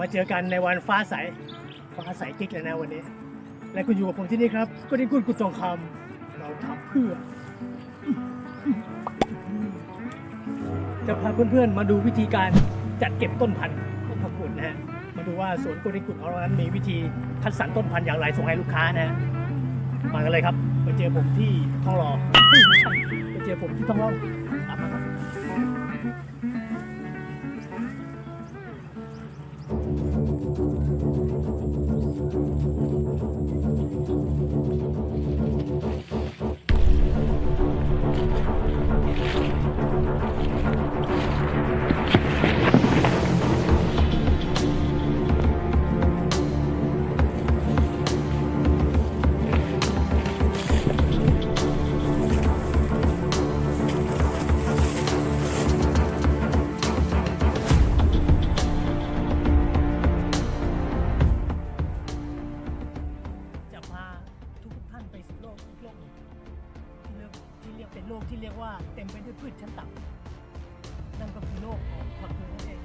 มาเจอกันในวันฟ้าใส ฟ้าใสกิ๊กเลยนะวันนี้ และคุณอยู่กับผมที่นี่ครับ ก็ได้คุณกุทองคำเราทำเพื่อ จะพาเพื่อนๆมาดูวิธีการจัดเก็บต้นพันธุ์ต้นผักกุดนะฮะ มาดูว่าสวนกุดิกุดของเรานั้นมีวิธีคัดสรรต้นพันธุ์อย่างไรส่งให้ลูกค้านะฮะมากันเลยครับ ไปเจอผมที่ท้องหล่อไม่ใช่ไปเจอผมที่ท้องหล่อ มไปด้วยพืชชั้นต่ำนั่นก็คือโลกของผักกูนั่นเอง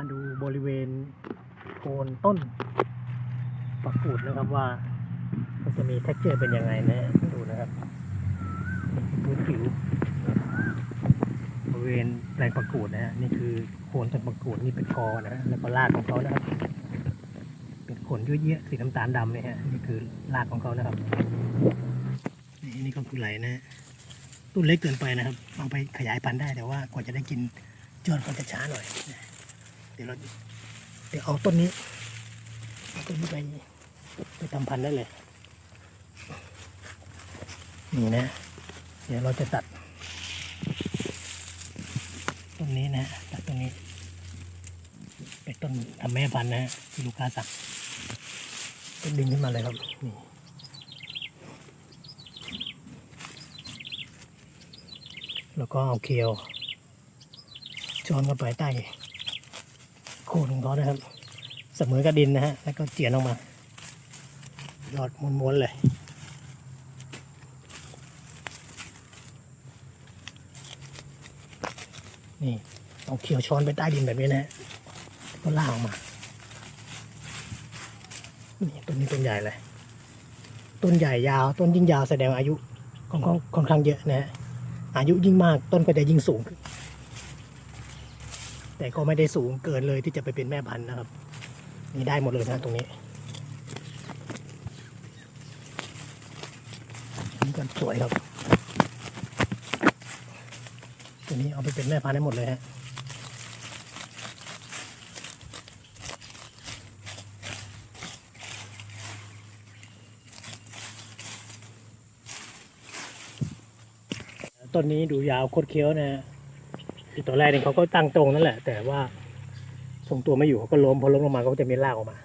มาดูบริเวณโคนต้นปักกูดนะครับว่ามันจะมี t e x t อร์เป็นยังไงนะดูนะครับพื้นผิวบริเวณแปลงปักกูดนะฮะนี่คือโคนต้นปักกูดนี่เป็นคอนะ แล้วก็รากของเขานะครับ เป็นขนยุ่ยเยะสีน้ำตาลดำเนี่ยฮะนี่คือรากของเขานะครับนี่นี่ก็คือไหลนะฮะต้นเล็กเกินไปนะครับ เอาไปขยายพันธุ์ได้แต่ว่ากว่าจะได้กินยอดก็จะช้าหน่อยนะ ดี๋ยวเราเดี๋ยวเอาต้นนี้เอาต้นนี้ไปไปทำพันธุ์ได้เลย นี่นะ เดี๋ยวเราจะตัดต้นนี้นะตัดต้นนี้เป็นต้นทำแม่พันธุ์นะที่ลูกค้าสั่งต้นดึงขึ้นมาเลยครับนี่แล้วก็เอาเคียวช้อนเข้าไปใต้ คนของเขานะครับ เสมอกับดินนะฮะ แล้วก็เจียนออกมา ยอดม้วนๆเลยนี่เอาเขียวช้อนไปใต้ดินแบบนี้นะฮะก็ล่ากออกมา นี่ต้นนี้ต้นใหญ่เลย ต้นใหญ่ยาว ต้นยิ่งยาวแสดงอายุค่อนข้างค่อนข้างเยอะนะฮะ อายุยิ่งมากต้นก็จะยิ่งสูงขึ้น แต่ก็ไม่ได้สูงเกินเลยที่จะไปเป็นแม่พันธุ์นะครับ นี่ได้หมดเลยนะตรงนี้นี่ก็สวยครับ ตัวนี้เอาไปเป็นแม่พันธุ์ได้หมดเลยฮะต้นนี้ดูยาวโคตรเคี้ยวนะ ตัวแรกเนี่ยเขาก็ตั้งตรงนั่นแหละ แต่ว่าทรงตัวไม่อยู่เขาก็ล้มพอล้มลงมาเขาก็จะมีรากออกมา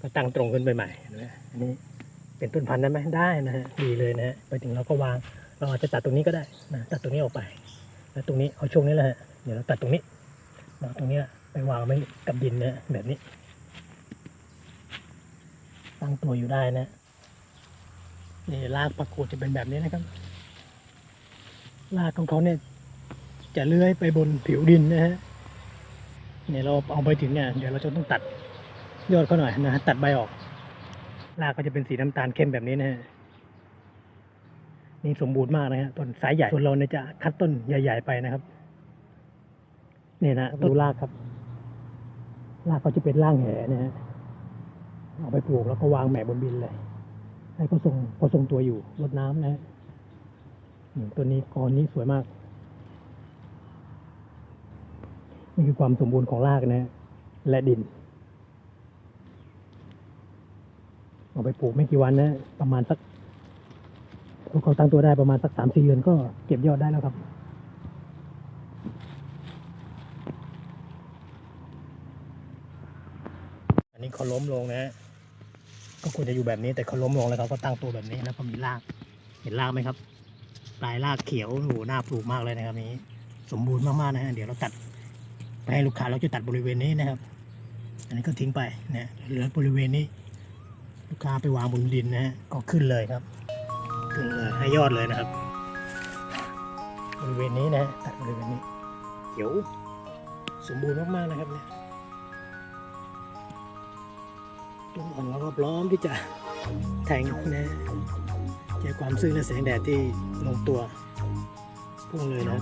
ก็ตั้งตรงขึ้นไปใหม่นไหมอันนี้เป็นต้นพันธุ์ได้ไหมได้นะฮะดีเลยนะฮะไปถึงเราก็วาง เราอาจจะตัดตรงนี้ก็ได้นะตัดตรงนี้ออกไป แล้วตรงนี้เอาช่วงนี้แหละฮะเดี๋ยวเราตัดตรงนี้เราเอาตรงเนี้ยไปวางไว้กับดินนะแบบนี้ ตั้งตัวอยู่ได้นะนี่รากปักกูดจะเป็นแบบนี้นะครับรากของเขาเนี่ย จะเลื้อยไปบนผิวดินนะฮะเนี่ยเราเอาไปถึงเนี่ยเดี๋ยวเราจะต้องตัดยอดเขาหน่อยนะฮะตัดใบออกรากก็จะเป็นสีน้ำตาลเข้มแบบนี้นะฮะนี่สมบูรณ์มากนะฮะต้นสายใหญ่ส่วนเราเนี่ยจะคัดต้นใหญ่ ๆ ไปนะครับเนี่ยนะดูรากครับรากเขาจะเป็นร่างแหนะฮะเอาไปปลูกแล้วก็วางแหมบนบินเลย ให้เขาทรงเขาทรงตัวอยู่รดน้ำนะฮะตัวนี้กรนี้สวยมาก นี่คือความสมบูรณ์ของรากนะและดินเอาไปปลูกไม่กี่วันนะ ประมาณสักพวกเขาตั้งตัวได้ประมาณสักสามสี่เดือนก็เก็บยอดได้แล้วครับ อันนี้เขาล้มลงนะ ก็ควรจะอยู่แบบนี้แต่เขาล้มลงแล้วเขาก็ตั้งตัวแบบนี้แล้วก็มีราก เห็นรากไหมครับ ปลายรากเขียวโอ้โหน่าปลูกมากเลยนะครับนี้ สมบูรณ์มากๆนะฮะเดี๋ยวเราตัด ให้ลูกค้าเราจะตัดบริเวณนี้นะครับ อันนี้ก็ทิ้งไปนะเหลือบริเวณนี้ ลูกค้าไปวางบนดินนะฮะก็ขึ้นเลยครับขึ้นเลยให้ยอดเลยนะครับ บริเวณนี้นะตัดบริเวณนี้เขียวสมบูรณ์มากๆนะครับเนี่ยต้นอ่อนเราก็พร้อมที่จะแทงนะเจอความซื่อและแสงแดดที่ลงตัวพุ่งเลยนะ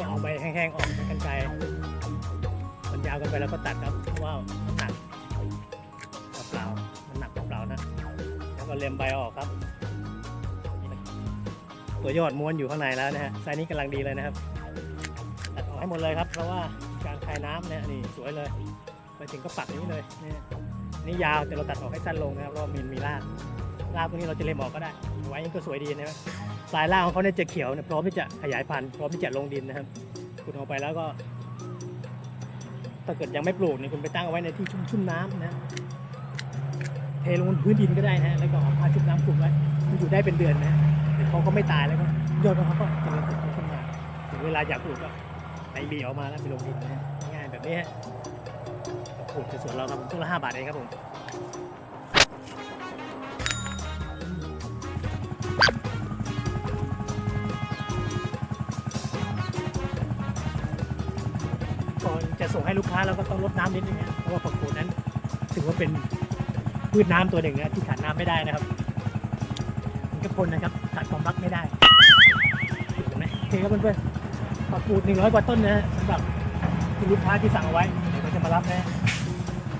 ก็เอาใบแห้งๆออกกันไกรมันยาวกันไปแล้วก็ตัดครับเพราะว่ามันหนักเปล่ามันหนักเปล่านะ แล้วก็เล็มใบออกครับ ตัวยอดม้วนอยู่ข้างในแล้วนะฮะไซนี้กำลังดีเลยนะครับ ตัดออกให้หมดเลยครับ เพราะว่าการคายน้ำเนี่ยนี่สวยเลย ไปถึงก็ปักนี้เลยนี่นี่ยาวแต่เราตัดออกให้สั้นลงนะครับเพราะมีมีราก รากพวกนี้เราจะเล็มอกก็ได้ไว้ยังก็สวยดีนะครับปลายรากของเขาเนี่ยจะเขียวเนี่ยพร้อมที่จะขยายพันธุ์พร้อมที่จะลงดินนะครับคุณเอาไปแล้วก็ ถ้าเกิดยังไม่ปลูกเนี่ยคุณไปตั้งเอาไว้ในที่ชุ่มชุ่มน้ำนะเทลงบนพื้นดินก็ได้นะแล้วก็เอาผ้าชุบน้ำคลุมไว้มันอยู่ได้เป็นเดือนนะแต่เขาก็ไม่ตายแล้วก็ยอดของเขาก็เจริญเติบโตขึ้นมาถึงเวลาอยากปลูกก็ไปบีออกมาแล้วไปลงดินนะง่ายแบบนี้ฮะปลูกในสวนเราครับต้นละห้าบาทเองครับผม จะส่งให้ลูกค้าเราก็ต้องลดน้ำนิดนึงนะเพราะว่าผักกูดนั้นถือว่าเป็นพืชน้ำตัวหนึ่งนะที่ขาดน้ำไม่ได้นะครับมันก็คนนะครับขาดความรักไม่ได้เห็นไหมโอเคครับเพื่อนๆผักกูดหนึ่งร้อยกว่าต้นนะสำหรับลูกค้าที่สั่งเอาไว้เดี๋ยวเราจะมารับนะ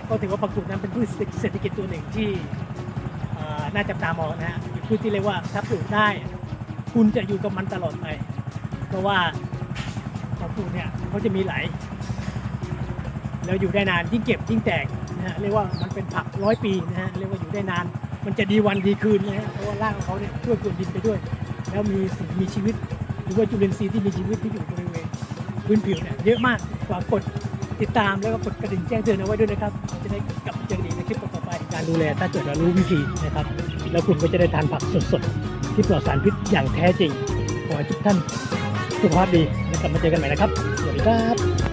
ก็ถือว่าผักกูดนั้นเป็นพืชเศรษฐกิจตัวหนึ่งที่น่าจับตามองนะฮะเป็นพืชที่เรียกว่าถ้าปลูกได้ คุณจะอยู่กับมันตลอดไปเพราะว่าผักกูดเนี่ยเขาจะมีไหลาย แล้วอยู่ได้นานยิ่งเก็บยิ่งแตกนะฮะเรียกว่ามันเป็นผักร้อยปีนะฮะเรียกว่าอยู่ได้นาน มันจะดีวันดีคืนนะฮะเพราะว่ารากของเขาเนี่ยช่วยกลืนดินไปด้วย แล้วมีสิ่งมีชีวิต หรือว่าจุลินทรีย์ที่มีชีวิตที่อยู่บริเวณพื้นผิวเนี่ยเยอะมากฝากกดติดตามแล้วก็กดกระดิ่งแจ้งเตือนเอาไว้ด้วยนะครับ จะได้กลับเจอกันอีกในคลิปต่อไปการดูแลถ้าเกิดเรารู้วิธีนะครับ แล้วคุณก็จะได้ทานผักสดๆที่ปลอดสารพิษอย่างแท้จริงขอให้ทุกท่านสุขภาพดีแล้วกลับมาเจอกันใหม่นะครับ สวัสดีครับ